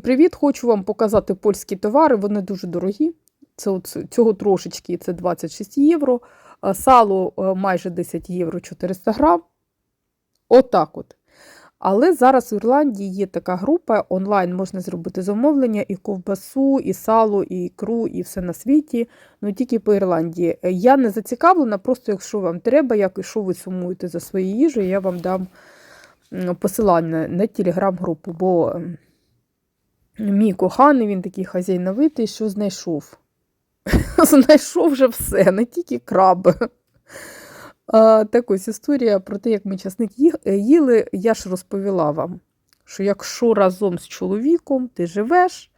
Привіт, хочу вам показати польські товари. Вони дуже дорогі. Це цього трошечки це 26 євро. Сало е, майже 10 євро 400 грам. Отак от. Але зараз в Ірландії є така група, онлайн можна зробити замовлення і ковбасу, і сало, і ікру, і все на світі, ну тільки по Ірландії. Е, Я не зацікавлена, просто якщо вам треба, як і що ви сумуєте за своєю їжею, я вам дам посилання на телеграм-групу, бо ем, мій коханий, він такий хазяйновитий, що знайшов. знайшов вже все, не тільки краби. А, так ось історія про те, як ми часник е, їли, я ж розповіла вам, що якщо разом з чоловіком ти живеш,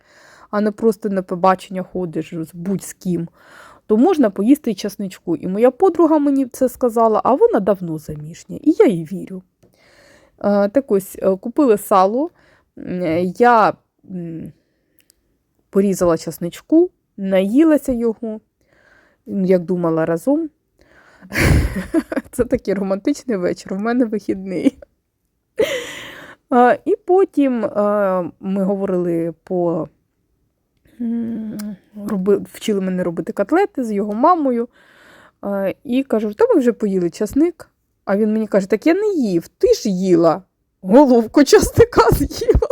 а не просто на побачення ходиш з будь-з ким, то можна поїсти часничку. І моя подруга мені це сказала, а вона давно заміжня, і я їй вірю. Так ось е, купили сало, я порізала часничку, наїлася його, як думала разом. Це такий романтичний вечір, в мене вихідний. І потім ми говорили по. Вчили мене робити котлети з його мамою. І кажу, та ми вже поїли часник. А він мені каже: так я не їв, ти ж їла. Головку часника з'їла.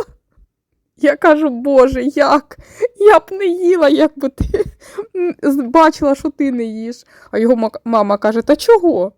Я кажу, Боже, як? Я б не їла, якби ти бачила, що ти не їш. А його мама каже: Та чого?